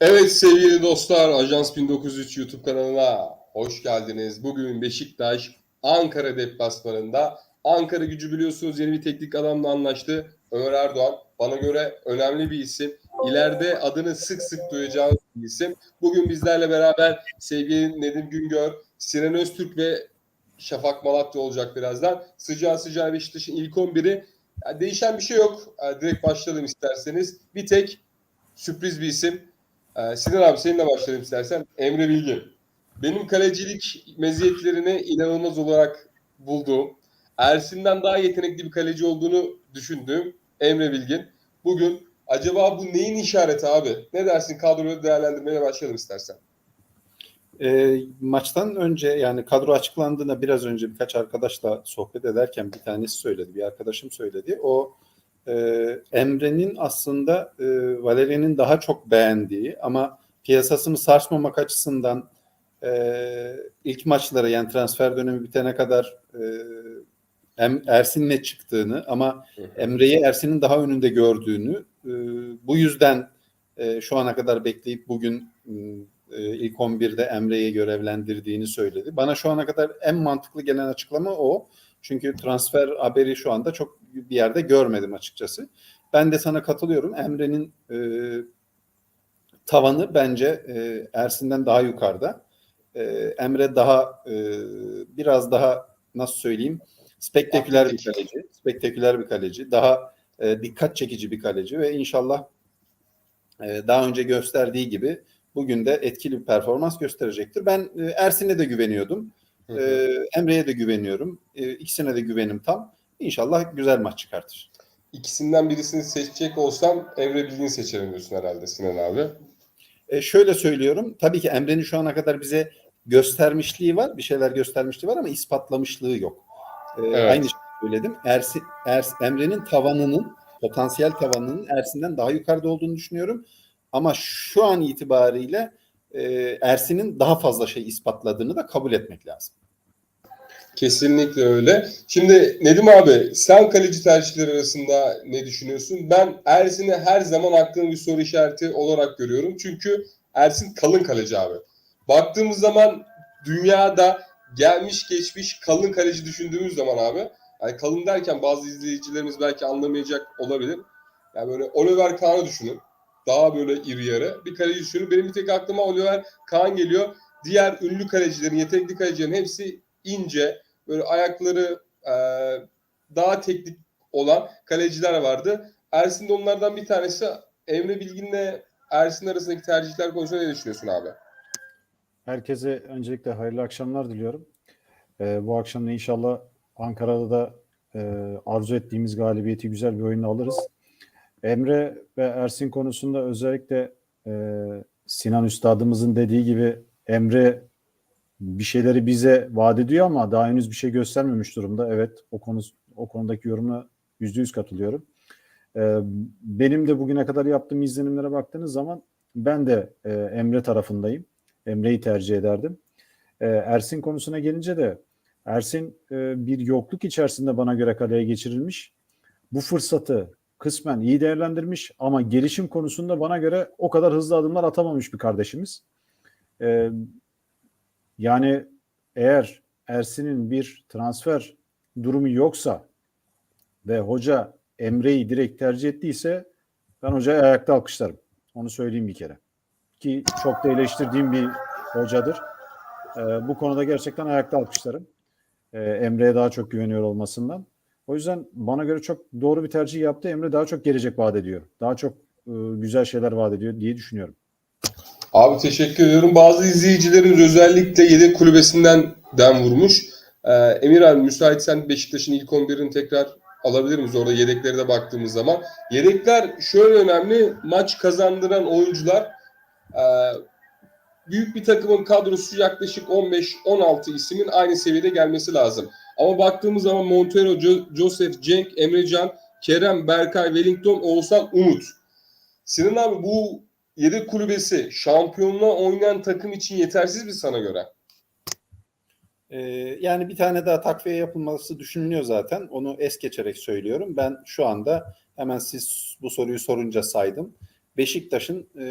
Evet sevgili dostlar, Ajans 1903 YouTube kanalına hoş geldiniz. Bugün Beşiktaş Ankara deplasmanında. Ankara gücü biliyorsunuz yeni bir teknik adamla anlaştı. Ömer Erdoğan bana göre önemli bir isim. İleride adını sık sık duyacağınız bir isim. Bugün bizlerle beraber sevgili Nedim Güngör, Sinan Öztürk ve Şafak Malatya olacak birazdan. Sıcağı sıcağı Beşiktaş'ın ilk 11'i. Yani değişen bir şey yok. Yani direkt başlayalım isterseniz. Bir tek sürpriz bir isim. Ee, Sinan abi seninle başlayalım istersen. Emre Bilgin. Benim kalecilik meziyetlerini inanılmaz olarak bulduğum, Ersin'den daha yetenekli bir kaleci olduğunu düşündüğüm Emre Bilgin. Bugün acaba bu neyin işareti abi? Ne dersin kadroyu değerlendirmeye başlayalım istersen. E, maçtan önce yani kadro açıklandığında biraz önce birkaç arkadaşla sohbet ederken bir tanesi söyledi, bir arkadaşım söyledi. O e, Emre'nin aslında e, Valerian'in daha çok beğendiği ama piyasasını sarsmamak açısından e, ilk maçlara yani transfer dönemi bitene kadar e, em, Ersin'le çıktığını ama Emre'yi Ersin'in daha önünde gördüğünü e, bu yüzden e, şu ana kadar bekleyip bugün e, ilk 11'de Emre'yi görevlendirdiğini söyledi. Bana şu ana kadar en mantıklı gelen açıklama o. Çünkü transfer haberi şu anda çok bir yerde görmedim açıkçası. Ben de sana katılıyorum. Emre'nin e, tavanı bence e, Ersin'den daha yukarıda. E, Emre daha e, biraz daha nasıl söyleyeyim spektaküler bir kaleci. Spektaküler bir kaleci. Daha e, dikkat çekici bir kaleci ve inşallah e, daha önce gösterdiği gibi bugün de etkili bir performans gösterecektir. Ben e, Ersin'e de güveniyordum. Hı hı. E, Emre'ye de güveniyorum. E, ikisine de güvenim tam. İnşallah güzel maç çıkartır. İkisinden birisini seçecek olsam Emre Bilgin'i seçerim diyorsun herhalde Sinan abi. E, şöyle söylüyorum. Tabii ki Emre'nin şu ana kadar bize göstermişliği var. Bir şeyler göstermişliği var ama ispatlamışlığı yok. E, Evet. Aynı şeyi söyledim. Ersin, Ers- Emre'nin tavanının, potansiyel tavanının Ersin'den daha yukarıda olduğunu düşünüyorum. Ama şu an itibariyle e, Ersin'in daha fazla şey ispatladığını da kabul etmek lazım. Kesinlikle öyle. Şimdi Nedim abi sen kaleci tercihleri arasında ne düşünüyorsun? Ben Ersin'i her zaman aklımda bir soru işareti olarak görüyorum. Çünkü Ersin kalın kaleci abi. Baktığımız zaman dünyada gelmiş geçmiş kalın kaleci düşündüğümüz zaman abi yani kalın derken bazı izleyicilerimiz belki anlamayacak olabilir. Yani böyle Oliver Kahn'ı düşünün. Daha böyle iri yarı bir kaleci düşünün. Benim bir tek aklıma Oliver Kahn geliyor. Diğer ünlü kalecilerin, yetenekli kalecilerin hepsi ince, böyle ayakları e, daha teknik olan kaleciler vardı. Ersin de onlardan bir tanesi. Emre Bilgin'le Ersin arasındaki tercihler konusunda ne düşünüyorsun abi? Herkese öncelikle hayırlı akşamlar diliyorum. Ee, bu akşam da inşallah Ankara'da da e, arzu ettiğimiz galibiyeti güzel bir oyunla alırız. Emre ve Ersin konusunda özellikle e, Sinan Üstadımızın dediği gibi Emre bir şeyleri bize vaat ediyor ama daha henüz bir şey göstermemiş durumda. Evet o konu o konudaki yorumuna yüzde yüz katılıyorum. Ee, benim de bugüne kadar yaptığım izlenimlere baktığınız zaman ben de e, Emre tarafındayım. Emre'yi tercih ederdim. Ee, Ersin konusuna gelince de Ersin e, bir yokluk içerisinde bana göre kaleye geçirilmiş. Bu fırsatı kısmen iyi değerlendirmiş ama gelişim konusunda bana göre o kadar hızlı adımlar atamamış bir kardeşimiz. Ee, yani eğer Ersin'in bir transfer durumu yoksa ve hoca Emre'yi direkt tercih ettiyse ben hocayı ayakta alkışlarım. Onu söyleyeyim bir kere. Ki çok da eleştirdiğim bir hocadır. Ee, bu konuda gerçekten ayakta alkışlarım. Ee, Emre'ye daha çok güveniyor olmasından. O yüzden bana göre çok doğru bir tercih yaptı. Emre daha çok gelecek vaat ediyor. Daha çok e, güzel şeyler vaat ediyor diye düşünüyorum. Abi teşekkür ediyorum. Bazı izleyicilerimiz özellikle yedek kulübesinden dem vurmuş. Ee, Emir abi müsaitsen Beşiktaş'ın ilk 11'ini tekrar alabilir miyiz? Orada yedeklere de baktığımız zaman. Yedekler şöyle önemli. Maç kazandıran oyuncular e, büyük bir takımın kadrosu yaklaşık 15-16 ismin aynı seviyede gelmesi lazım. Ama baktığımız zaman Montero, Jo- Joseph, Cenk, Emrecan, Kerem, Berkay, Wellington, Oğuzhan, Umut. Sinan abi bu yedek kulübesi şampiyonluğa oynayan takım için yetersiz mi sana göre? Ee, yani bir tane daha takviye yapılması düşünülüyor zaten. Onu es geçerek söylüyorum. Ben şu anda hemen siz bu soruyu sorunca saydım. Beşiktaş'ın e,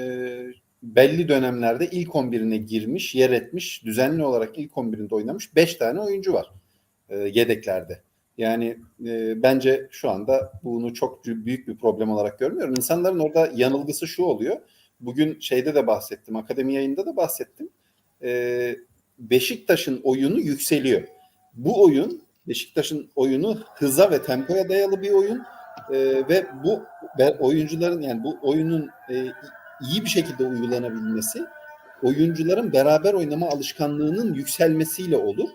belli dönemlerde ilk 11'ine girmiş, yer etmiş, düzenli olarak ilk 11'inde oynamış 5 tane oyuncu var e, yedeklerde. Yani e, bence şu anda bunu çok büyük bir problem olarak görmüyorum. İnsanların orada yanılgısı şu oluyor. Bugün şeyde de bahsettim, akademi yayında da bahsettim. E, Beşiktaş'ın oyunu yükseliyor. Bu oyun Beşiktaş'ın oyunu hıza ve tempoya dayalı bir oyun E, ve bu ve oyuncuların yani bu oyunun e, iyi bir şekilde uygulanabilmesi oyuncuların beraber oynama alışkanlığının yükselmesiyle olur.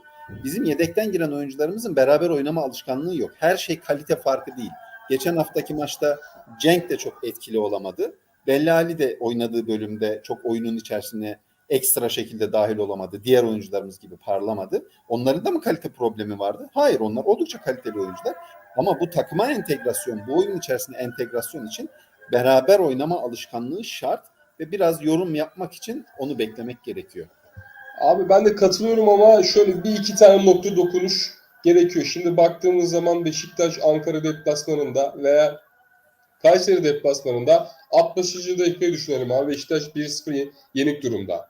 Bizim yedekten giren oyuncularımızın beraber oynama alışkanlığı yok. Her şey kalite farkı değil. Geçen haftaki maçta Cenk de çok etkili olamadı. Bellali de oynadığı bölümde çok oyunun içerisine ekstra şekilde dahil olamadı. Diğer oyuncularımız gibi parlamadı. Onların da mı kalite problemi vardı? Hayır onlar oldukça kaliteli oyuncular. Ama bu takıma entegrasyon, bu oyun içerisinde entegrasyon için beraber oynama alışkanlığı şart ve biraz yorum yapmak için onu beklemek gerekiyor. Abi ben de katılıyorum ama şöyle bir iki tane nokta dokunuş gerekiyor. Şimdi baktığımız zaman Beşiktaş Ankara deplasmanında veya Kayseri deplasmanında 60. dakikayı düşünelim abi. Beşiktaş 1-0 yenik durumda.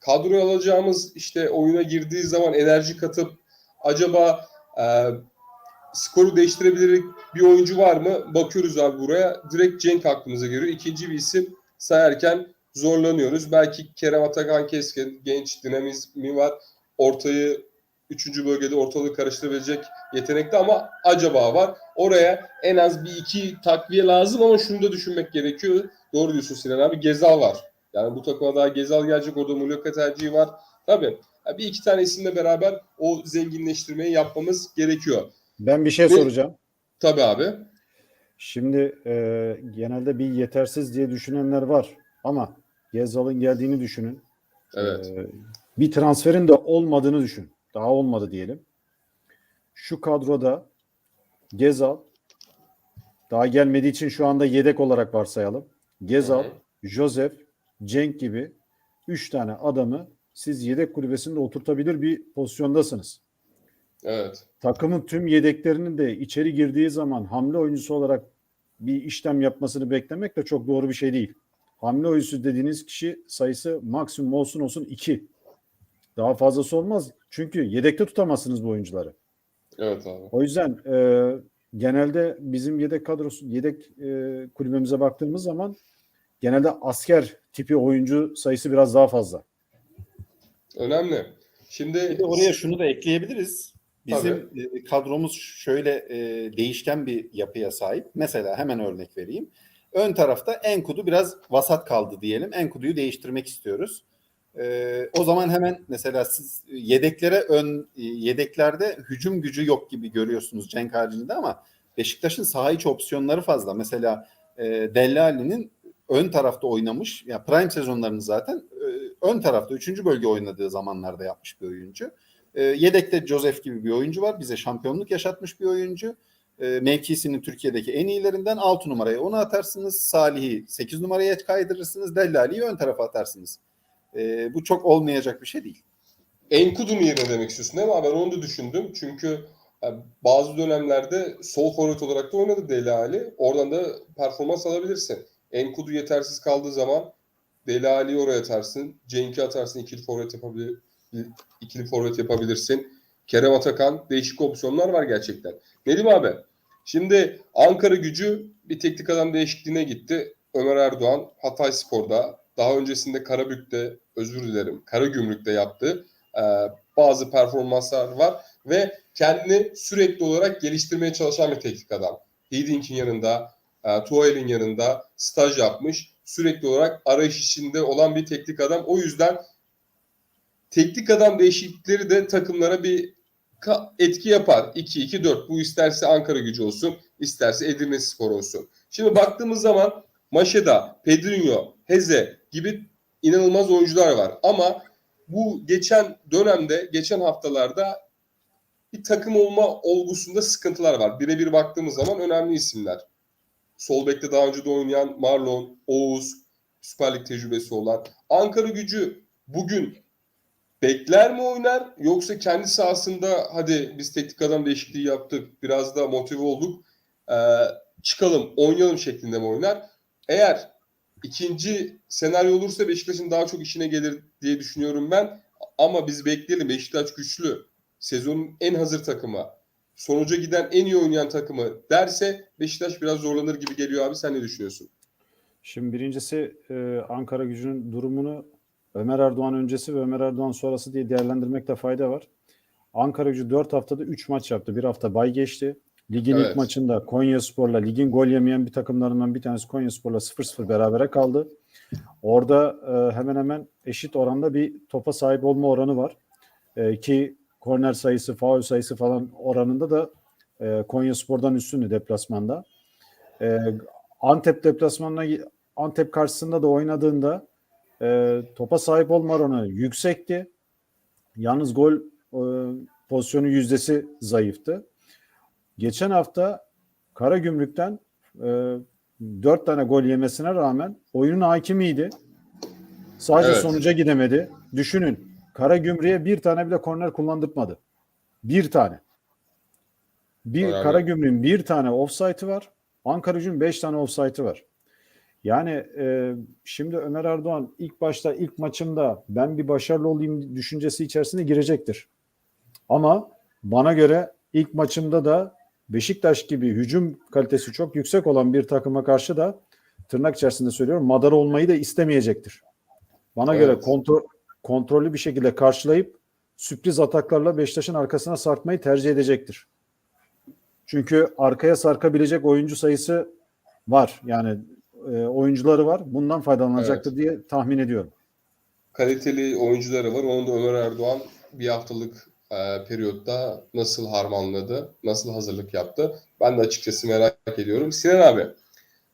Kadroya alacağımız işte oyuna girdiği zaman enerji katıp acaba e, skoru değiştirebilir bir oyuncu var mı? Bakıyoruz abi buraya. Direkt Cenk aklımıza geliyor. İkinci bir isim sayarken zorlanıyoruz. Belki Kerem Atakan Keskin genç dinamizmi var. Ortayı üçüncü bölgede ortalığı karıştırabilecek yetenekte ama acaba var. Oraya en az bir iki takviye lazım ama şunu da düşünmek gerekiyor. Doğru diyorsun Sinan abi. Gezal var. Yani bu takıma daha Gezal gelecek. Orada Muleka tercihi var. Tabii. Bir iki tane isimle beraber o zenginleştirmeyi yapmamız gerekiyor. Ben bir şey Ve- soracağım. Tabii abi. Şimdi e, genelde bir yetersiz diye düşünenler var ama Gezal'ın geldiğini düşünün. Evet. E, bir transferin de olmadığını düşün. Daha olmadı diyelim. Şu kadroda Gezal daha gelmediği için şu anda yedek olarak varsayalım. Gezal, hı. Joseph, Cenk gibi 3 tane adamı siz yedek kulübesinde oturtabilir bir pozisyondasınız. Evet. Takımın tüm yedeklerinin de içeri girdiği zaman hamle oyuncusu olarak bir işlem yapmasını beklemek de çok doğru bir şey değil. Hamle oyuncusu dediğiniz kişi sayısı maksimum olsun olsun 2. Daha fazlası olmaz. Çünkü yedekte tutamazsınız bu oyuncuları. Evet abi. O yüzden e, genelde bizim yedek kadrosu, yedek e, kulübemize baktığımız zaman genelde asker tipi oyuncu sayısı biraz daha fazla. Önemli. Şimdi Bir de oraya şunu da ekleyebiliriz. Bizim e, kadromuz şöyle e, değişken bir yapıya sahip. Mesela hemen örnek vereyim. Ön tarafta Enkudu biraz vasat kaldı diyelim. Enkudu'yu değiştirmek istiyoruz. E, o zaman hemen mesela siz yedeklere ön e, yedeklerde hücum gücü yok gibi görüyorsunuz Cenk haricinde ama Beşiktaş'ın saha içi opsiyonları fazla. Mesela e, Dellali'nin ön tarafta oynamış. Ya prime sezonlarını zaten e, ön tarafta 3. bölge oynadığı zamanlarda yapmış bir oyuncu. E, yedekte Joseph gibi bir oyuncu var. Bize şampiyonluk yaşatmış bir oyuncu. E, mevkisinin Türkiye'deki en iyilerinden 6 numaraya onu atarsınız. Salih'i 8 numaraya kaydırırsınız. Dellali'yi ön tarafa atarsınız. E, bu çok olmayacak bir şey değil. Enkudu'nun yerine demek istiyorsun değil mi? Ben onu da düşündüm. Çünkü e, bazı dönemlerde sol forvet olarak da oynadı Deli Ali. Oradan da performans alabilirsin. Enkudu yetersiz kaldığı zaman Deli oraya atarsın. Cenk'i atarsın. ikili forvet yapabilir, ikili forvet yapabilirsin. Kerem Atakan değişik opsiyonlar var gerçekten. Nedim abi? Şimdi Ankara gücü bir teknik adam değişikliğine gitti. Ömer Erdoğan Hatay Spor'da daha öncesinde Karabük'te özür dilerim Karagümrük'te yaptı e, bazı performanslar var ve kendini sürekli olarak geliştirmeye çalışan bir teknik adam. Hidink'in yanında, e, Tuhel'in yanında staj yapmış. Sürekli olarak arayış içinde olan bir teknik adam. O yüzden teknik adam değişiklikleri de takımlara bir etki yapar. 2-2-4. Bu isterse Ankara gücü olsun, isterse Edirne Spor olsun. Şimdi baktığımız zaman Maşeda, Pedrinho, Heze gibi inanılmaz oyuncular var. Ama bu geçen dönemde, geçen haftalarda bir takım olma olgusunda sıkıntılar var. Birebir baktığımız zaman önemli isimler. Sol bekte daha önce de oynayan Marlon, Oğuz, Süper Lig tecrübesi olan. Ankara gücü bugün bekler mi oynar yoksa kendi sahasında hadi biz teknik adam değişikliği yaptık, biraz da motive olduk, ee, çıkalım, oynayalım şeklinde mi oynar? Eğer ikinci senaryo olursa Beşiktaş'ın daha çok işine gelir diye düşünüyorum ben. Ama biz bekleyelim. Beşiktaş güçlü. Sezonun en hazır takımı. Sonuca giden en iyi oynayan takımı derse Beşiktaş biraz zorlanır gibi geliyor abi. Sen ne düşünüyorsun? Şimdi birincisi e, Ankara gücünün durumunu Ömer Erdoğan öncesi ve Ömer Erdoğan sonrası diye değerlendirmekte fayda var. Ankara gücü 4 haftada 3 maç yaptı. Bir hafta bay geçti. Ligin Evet. ilk maçında Konyaspor'la ligin gol yemeyen bir takımlarından bir tanesi Konyaspor'la 0-0 berabere kaldı. Orada e, hemen hemen eşit oranda bir topa sahip olma oranı var. E, ki korner sayısı, faul sayısı falan oranında da e, Konyaspor'dan üstündü deplasmanda. E, Antep deplasmanına Antep karşısında da oynadığında e, topa sahip olma oranı yüksekti. Yalnız gol e, pozisyonu yüzdesi zayıftı. Geçen hafta Karagümrük'ten e, 4 tane gol yemesine rağmen oyunun hakimiydi. Sadece Evet. sonuca gidemedi. Düşünün Karagümrük'e bir tane bile korner kullandırtmadı. Bir tane. Bir Önemli. Karagümrük'ün bir tane offside'ı var. Ankara Gücü'nün 5 tane offside'ı var. Yani e, şimdi Ömer Erdoğan ilk başta ilk maçımda ben bir başarılı olayım düşüncesi içerisine girecektir. Ama bana göre ilk maçımda da Beşiktaş gibi hücum kalitesi çok yüksek olan bir takıma karşı da tırnak içerisinde söylüyorum madara olmayı da istemeyecektir. Bana Evet. göre kontrol, kontrollü bir şekilde karşılayıp sürpriz ataklarla Beşiktaş'ın arkasına sarkmayı tercih edecektir. Çünkü arkaya sarkabilecek oyuncu sayısı var. Yani e, oyuncuları var. Bundan faydalanacaktır diye tahmin ediyorum. Kaliteli oyuncuları var. Onu da Ömer Erdoğan bir haftalık e, periyotta nasıl harmanladı, nasıl hazırlık yaptı? Ben de açıkçası merak ediyorum. Sinan abi,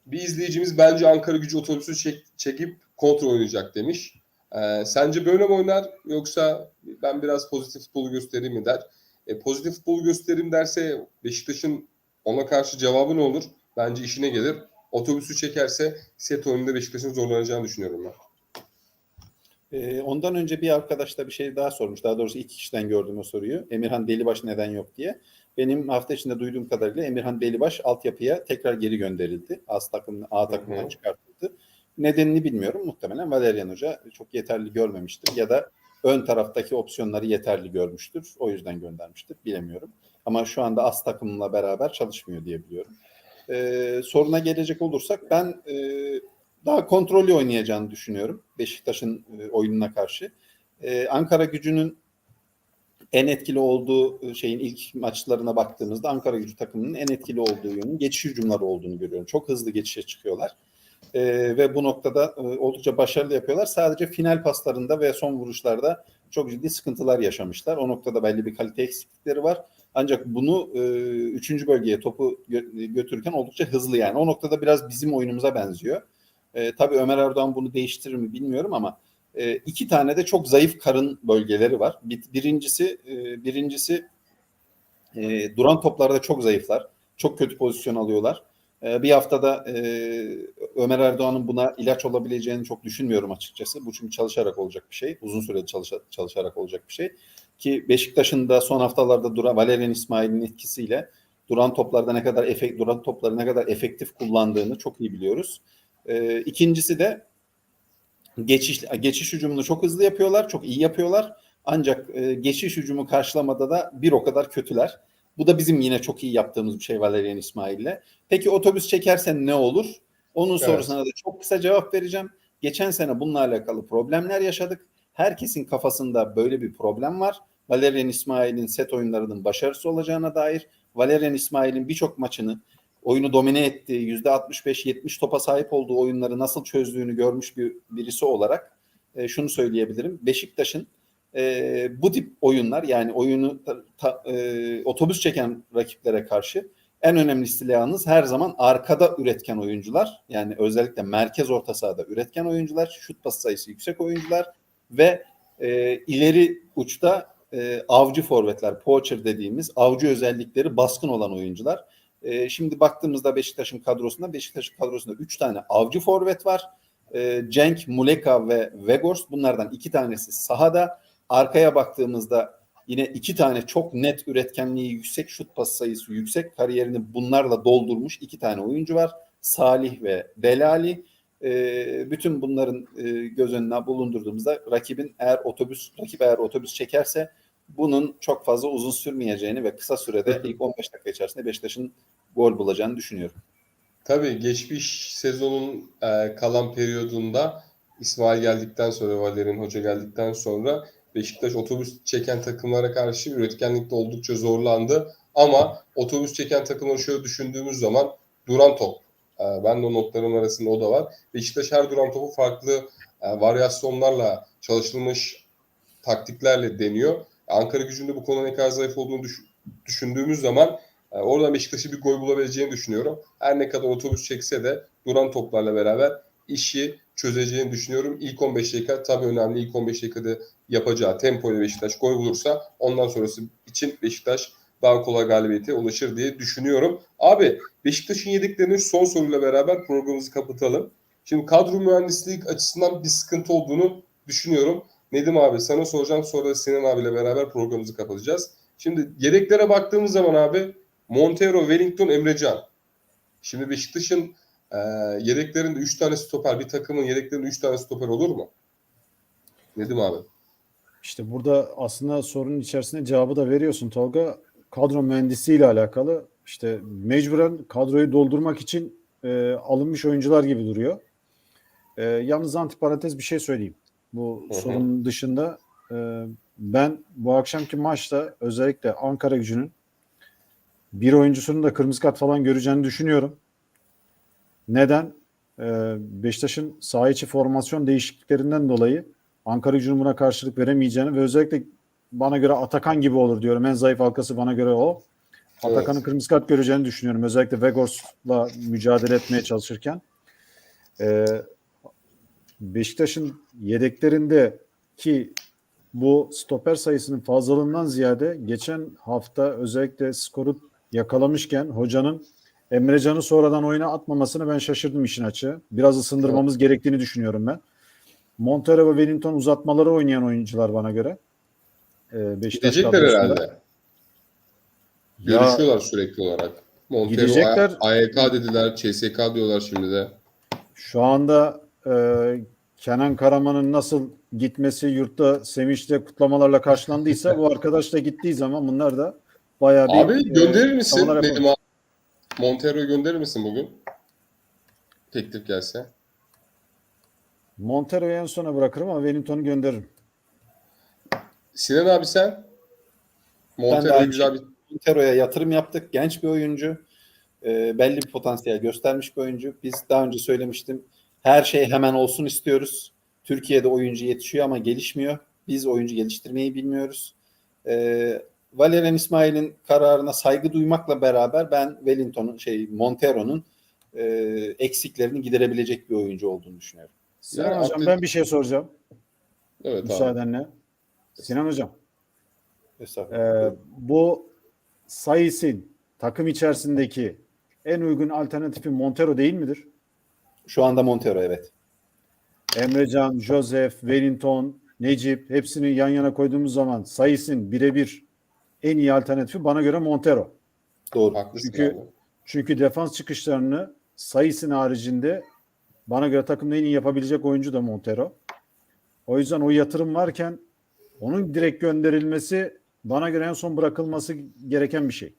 bir izleyicimiz bence Ankara gücü otobüsü çek- çekip kontrol oynayacak demiş. E, sence böyle mi oynar yoksa ben biraz pozitif futbolu göstereyim mi der? E, pozitif futbolu göstereyim derse Beşiktaş'ın ona karşı cevabı ne olur? Bence işine gelir. Otobüsü çekerse set oyununda Beşiktaş'ın zorlanacağını düşünüyorum ben. Ee, ondan önce bir arkadaş da bir şey daha sormuş. Daha doğrusu iki kişiden gördüm o soruyu. Emirhan Delibaş neden yok diye. Benim hafta içinde duyduğum kadarıyla Emirhan Delibaş altyapıya tekrar geri gönderildi. A takımına, A takımından Hı hı. çıkartıldı. Nedenini bilmiyorum. Muhtemelen Valerian Hoca çok yeterli görmemiştir. Ya da ön taraftaki opsiyonları yeterli görmüştür. O yüzden göndermiştir. Bilemiyorum. Ama şu anda as takımla beraber çalışmıyor diye biliyorum. Ee, soruna gelecek olursak ben e, daha kontrollü oynayacağını düşünüyorum Beşiktaş'ın e, oyununa karşı. Ee, Ankara gücünün en etkili olduğu e, şeyin ilk maçlarına baktığımızda Ankara gücü takımının en etkili olduğu yönün geçiş hücumları olduğunu görüyorum. Çok hızlı geçişe çıkıyorlar. Ee, ve bu noktada e, oldukça başarılı yapıyorlar. Sadece final paslarında ve son vuruşlarda çok ciddi sıkıntılar yaşamışlar. O noktada belli bir kalite eksiklikleri var. Ancak bunu e, üçüncü bölgeye topu gö- götürürken oldukça hızlı yani. O noktada biraz bizim oyunumuza benziyor. E, tabii Ömer Erdoğan bunu değiştirir mi bilmiyorum ama e, iki tane de çok zayıf karın bölgeleri var. Bir, birincisi e, birincisi e, duran toplarda çok zayıflar. Çok kötü pozisyon alıyorlar. E, bir haftada e, Ömer Erdoğan'ın buna ilaç olabileceğini çok düşünmüyorum açıkçası. Bu çünkü çalışarak olacak bir şey. Uzun süreli çalışa- çalışarak olacak bir şey. Ki Beşiktaş'ın da son haftalarda duran Valerian İsmail'in etkisiyle duran toplarda ne kadar efekt duran topları ne kadar efektif kullandığını çok iyi biliyoruz. E, ikincisi de geçiş geçiş hücumunu çok hızlı yapıyorlar, çok iyi yapıyorlar. Ancak e, geçiş hücumu karşılamada da bir o kadar kötüler. Bu da bizim yine çok iyi yaptığımız bir şey Valerian İsmail'le. Peki otobüs çekersen ne olur? Onun Evet. sorusuna da çok kısa cevap vereceğim. Geçen sene bununla alakalı problemler yaşadık. Herkesin kafasında böyle bir problem var. Valerian İsmail'in set oyunlarının başarısı olacağına dair. Valerian İsmail'in birçok maçını oyunu domine ettiği, %65-70 topa sahip olduğu oyunları nasıl çözdüğünü görmüş bir birisi olarak e, şunu söyleyebilirim. Beşiktaş'ın e, bu tip oyunlar yani oyunu ta- ta- e, otobüs çeken rakiplere karşı en önemli silahınız her zaman arkada üretken oyuncular. Yani özellikle merkez orta sahada üretken oyuncular, şut pas sayısı yüksek oyuncular ve e, ileri uçta e, avcı forvetler, poacher dediğimiz avcı özellikleri baskın olan oyuncular. E, şimdi baktığımızda Beşiktaş'ın kadrosunda Beşiktaş'ın kadrosunda 3 tane avcı forvet var. E, Cenk, Muleka ve Vegors bunlardan iki tanesi sahada. Arkaya baktığımızda yine iki tane çok net üretkenliği yüksek, şut pas sayısı yüksek, kariyerini bunlarla doldurmuş iki tane oyuncu var. Salih ve Delali. E, bütün bunların e, göz önüne bulundurduğumuzda rakibin eğer otobüs rakip eğer otobüs çekerse bunun çok fazla uzun sürmeyeceğini ve kısa sürede ilk 15 dakika içerisinde Beşiktaş'ın gol bulacağını düşünüyorum. Tabii geçmiş sezonun e, kalan periyodunda İsmail geldikten sonra, Valerian Hoca geldikten sonra Beşiktaş otobüs çeken takımlara karşı üretkenlikte oldukça zorlandı. Ama otobüs çeken takımları şöyle düşündüğümüz zaman duran top. E, ben de o notların arasında o da var. Beşiktaş her duran topu farklı e, varyasyonlarla çalışılmış taktiklerle deniyor. Ankara gücünde bu konuda ne kadar zayıf olduğunu düş- düşündüğümüz zaman e, oradan Beşiktaş'ı bir gol bulabileceğini düşünüyorum. Her ne kadar otobüs çekse de duran toplarla beraber işi çözeceğini düşünüyorum. İlk 15 dakika tabii önemli. İlk 15 dakikada yapacağı tempoyla Beşiktaş gol bulursa ondan sonrası için Beşiktaş daha kolay galibiyete ulaşır diye düşünüyorum. Abi Beşiktaş'ın yediklerinin son soruyla beraber programımızı kapatalım. Şimdi kadro mühendisliği açısından bir sıkıntı olduğunu düşünüyorum. Nedim abi sana soracağım sonra Sinan abiyle beraber programımızı kapatacağız. Şimdi yedeklere baktığımız zaman abi Montero, Wellington, Emrecan. Şimdi Beşiktaş'ın e, yedeklerinde 3 tane stoper, bir takımın yedeklerinde 3 tane stoper olur mu? Nedim abi. İşte burada aslında sorunun içerisinde cevabı da veriyorsun Tolga. Kadro mühendisiyle alakalı işte mecburen kadroyu doldurmak için e, alınmış oyuncular gibi duruyor. E, yalnız antiparantez bir şey söyleyeyim. Bu Hı hı. sorunun dışında e, ben bu akşamki maçta özellikle Ankara gücünün bir oyuncusunun da kırmızı kart falan göreceğini düşünüyorum. Neden? E, Beşiktaş'ın saha içi formasyon değişikliklerinden dolayı Ankara gücünün buna karşılık veremeyeceğini ve özellikle bana göre Atakan gibi olur diyorum. En zayıf halkası bana göre o. Atakan'ın Evet. kırmızı kart göreceğini düşünüyorum. Özellikle Vegors'la mücadele etmeye çalışırken. Ee, Beşiktaş'ın yedeklerinde ki bu stoper sayısının fazlalığından ziyade geçen hafta özellikle skoru yakalamışken hocanın Emrecan'ı sonradan oyuna atmamasını ben şaşırdım işin açığı. Biraz ısındırmamız gerektiğini düşünüyorum ben. Montero ve Wellington uzatmaları oynayan oyuncular bana göre. Ee, Beşiktaş Gidecekler herhalde. Ya, Görüşüyorlar sürekli olarak. Montero, Gidecekler. AYK dediler, CSK diyorlar şimdi de. Şu anda e, Kenan Karaman'ın nasıl gitmesi yurtta sevinçle kutlamalarla karşılandıysa bu arkadaş da gittiği zaman bunlar da bayağı bir Abi e, gönderir misin? yapar. abi? Montero'yu gönderir misin bugün? Teklif gelse. Montero'yu en sona bırakırım ama Wellington'u gönderirim. Sinan abi sen? Aynı güzel bir Montero'ya yatırım yaptık. Genç bir oyuncu. E, belli bir potansiyel göstermiş bir oyuncu. Biz daha önce söylemiştim. Her şey hemen olsun istiyoruz. Türkiye'de oyuncu yetişiyor ama gelişmiyor. Biz oyuncu geliştirmeyi bilmiyoruz. E, Valerian İsmail'in kararına saygı duymakla beraber ben Wellington'un şey Montero'nun e, eksiklerini giderebilecek bir oyuncu olduğunu düşünüyorum. Sinan Ya, Hocam atlet- ben bir şey soracağım Evet abi. müsaadenle. Sinan Hocam Estağfurullah. e, bu Sayıs'ın takım içerisindeki en uygun alternatifi Montero değil midir? Şu anda Montero evet. Emrecan, Joseph, Wellington, Necip hepsini yan yana koyduğumuz zaman sayısın birebir en iyi alternatifi bana göre Montero. Doğru. Haklısın Çünkü- abi. Çünkü defans çıkışlarını sayısın haricinde bana göre takımda en iyi yapabilecek oyuncu da Montero. O yüzden o yatırım varken onun direkt gönderilmesi bana göre en son bırakılması gereken bir şey.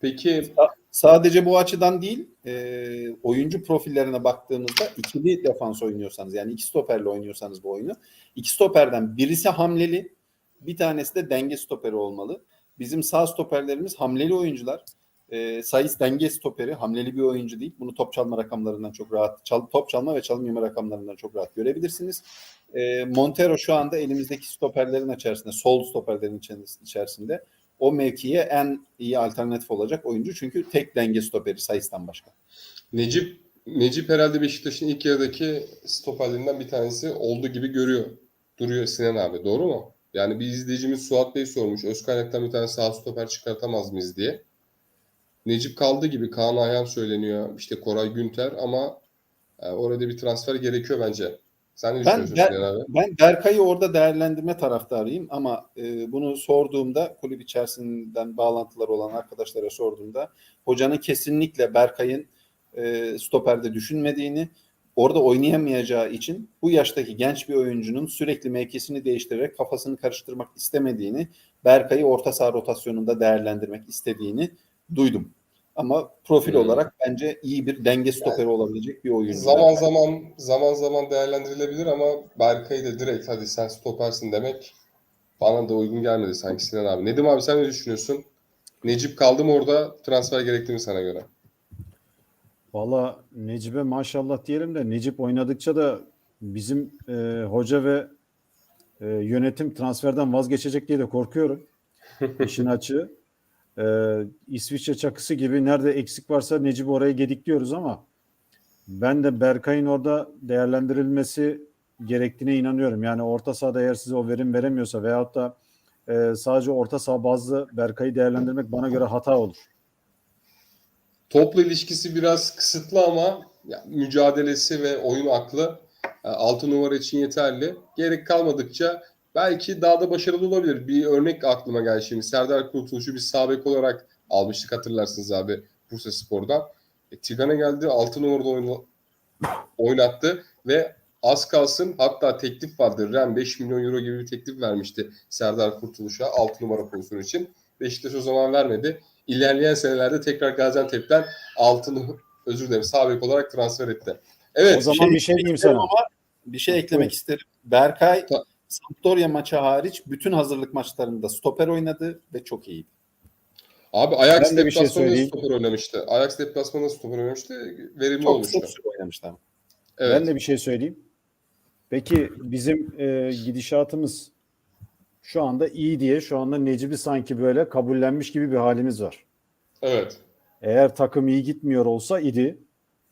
Peki Sadece bu açıdan değil, e, oyuncu profillerine baktığımızda ikili defans oynuyorsanız yani iki stoperle oynuyorsanız bu oyunu, iki stoperden birisi hamleli, bir tanesi de denge stoperi olmalı. Bizim sağ stoperlerimiz hamleli oyuncular. E, Sayıs denge stoperi, hamleli bir oyuncu değil. Bunu top çalma rakamlarından çok rahat, çal, top çalma ve çalım yeme rakamlarından çok rahat görebilirsiniz. E, Montero şu anda elimizdeki stoperlerin içerisinde, sol stoperlerin içeris- içerisinde o mevkiye en iyi alternatif olacak oyuncu. Çünkü tek denge stoperi Sayıs'tan başka. Necip Necip herhalde Beşiktaş'ın ilk yarıdaki stoperlerinden bir tanesi olduğu gibi görüyor. Duruyor Sinan abi. Doğru mu? Yani bir izleyicimiz Suat Bey sormuş. Özkaynak'tan bir tane sağ stoper çıkartamaz mıyız diye. Necip kaldı gibi. Kaan Ayhan söyleniyor. İşte Koray Günter ama e, orada bir transfer gerekiyor bence. Sen ne Ben- Sinan abi? Ben Berkay'ı orada değerlendirme taraftarıyım ama e, bunu sorduğumda kulüp içerisinden bağlantıları olan arkadaşlara sorduğumda hocanın kesinlikle Berkay'ın e, stoperde düşünmediğini orada oynayamayacağı için bu yaştaki genç bir oyuncunun sürekli mevkisini değiştirerek kafasını karıştırmak istemediğini, Berkay'ı orta saha rotasyonunda değerlendirmek istediğini duydum. Ama profil Hmm. olarak bence iyi bir denge stoperi olabilecek bir oyuncu. Zaman zaman zaman zaman değerlendirilebilir ama Berkay'ı da direkt hadi sen stopersin demek bana da uygun gelmedi sanki Sinan abi. Nedim abi sen ne düşünüyorsun? Necip kaldı mı orada? Transfer gerekli mi sana göre? Valla Necip'e maşallah diyelim de Necip oynadıkça da bizim e, hoca ve e, yönetim transferden vazgeçecek diye de korkuyorum. İşin açığı. E, İsviçre çakısı gibi nerede eksik varsa Necip'i oraya gedikliyoruz ama ben de Berkay'ın orada değerlendirilmesi gerektiğine inanıyorum. Yani orta sahada eğer size o verim veremiyorsa veyahut da e, sadece orta saha bazlı Berkay'ı değerlendirmek bana göre hata olur. Topla ilişkisi biraz kısıtlı ama ya, mücadelesi ve oyun aklı 6 numara için yeterli. Gerek kalmadıkça belki daha da başarılı olabilir. Bir örnek aklıma geldi şimdi. Serdar Kurtuluş'u bir sağ bek olarak almıştık hatırlarsınız abi Bursa Spor'dan. E, Tigan'a geldi 6 numarada oyna- oynattı ve az kalsın hatta teklif vardı. Ren 5 milyon euro gibi bir teklif vermişti Serdar Kurtuluş'a 6 numara pozisyonu için. Beşiktaş o zaman vermedi. İlerleyen senelerde tekrar Gaziantep'ten altını özür dilerim sağ bek olarak transfer etti. Evet. o zaman bir şey diyeyim sana. Ama bir şey eklemek isterim. Berkay Ta- Sampdoria maçı hariç bütün hazırlık maçlarında stoper oynadı ve çok iyiydi. Abi Ajax de bir şey söyleyeyim. stoper oynamıştı. Ajax deplasmanında stoper oynamıştı. Verimli Çok olmuştu. çok oynamıştı ama. Evet. Ben de bir şey söyleyeyim. Peki bizim e, gidişatımız şu anda iyi diye şu anda Necip'i sanki böyle kabullenmiş gibi bir halimiz var. Evet. Eğer takım iyi gitmiyor olsa idi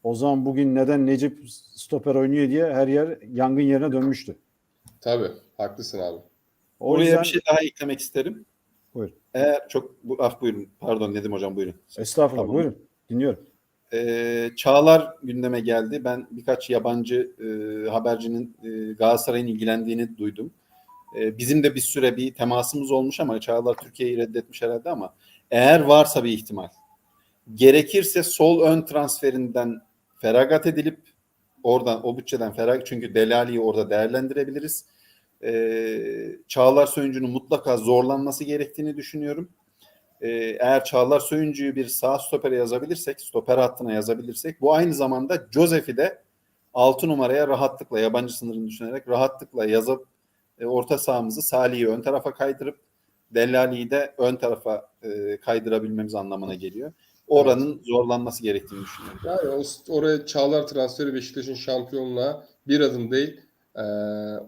o zaman bugün neden Necip stoper oynuyor diye her yer yangın yerine dönmüştü. Tabii. Haklısın abi. O Oraya yüzden bir şey daha eklemek isterim. Buyur. Eğer çok bu ah buyurun pardon Nedim hocam buyurun. estağfurullah Tamam. buyurun dinliyorum. Ee, Çağlar gündeme geldi. Ben birkaç yabancı e, habercinin e, Galatasaray'ın ilgilendiğini duydum. E, bizim de bir süre bir temasımız olmuş ama Çağlar Türkiye'yi reddetmiş herhalde ama eğer varsa bir ihtimal gerekirse sol ön transferinden feragat edilip oradan o bütçeden ferag çünkü Delali'yi orada değerlendirebiliriz. E, Çağlar Söyüncü'nün mutlaka zorlanması gerektiğini düşünüyorum. Ee, eğer Çağlar Söyüncü'yü bir sağ stopere yazabilirsek, stoper hattına yazabilirsek bu aynı zamanda Josef'i de 6 numaraya rahatlıkla yabancı sınırını düşünerek rahatlıkla yazıp e, orta sahamızı Salih'i ön tarafa kaydırıp Dellali'yi de ön tarafa e, kaydırabilmemiz anlamına geliyor. Oranın zorlanması gerektiğini düşünüyorum. Yani o, oraya Çağlar transferi Beşiktaş'ın şampiyonluğa bir adım değil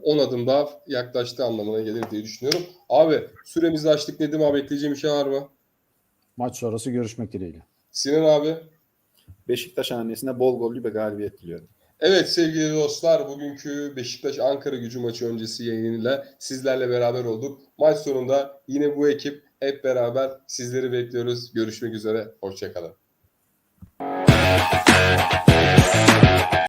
10 adım daha yaklaştığı anlamına gelir diye düşünüyorum. Abi süremizi açtık. Nedim abi ekleyeceğim bir şey var mı? Maç sonrası görüşmek dileğiyle. Sinan abi. Beşiktaş hanesine bol gollü bir galibiyet diliyorum. Evet sevgili dostlar bugünkü Beşiktaş Ankara gücü maçı öncesi yayınıyla sizlerle beraber olduk. Maç sonunda yine bu ekip hep beraber sizleri bekliyoruz. Görüşmek üzere. Hoşçakalın.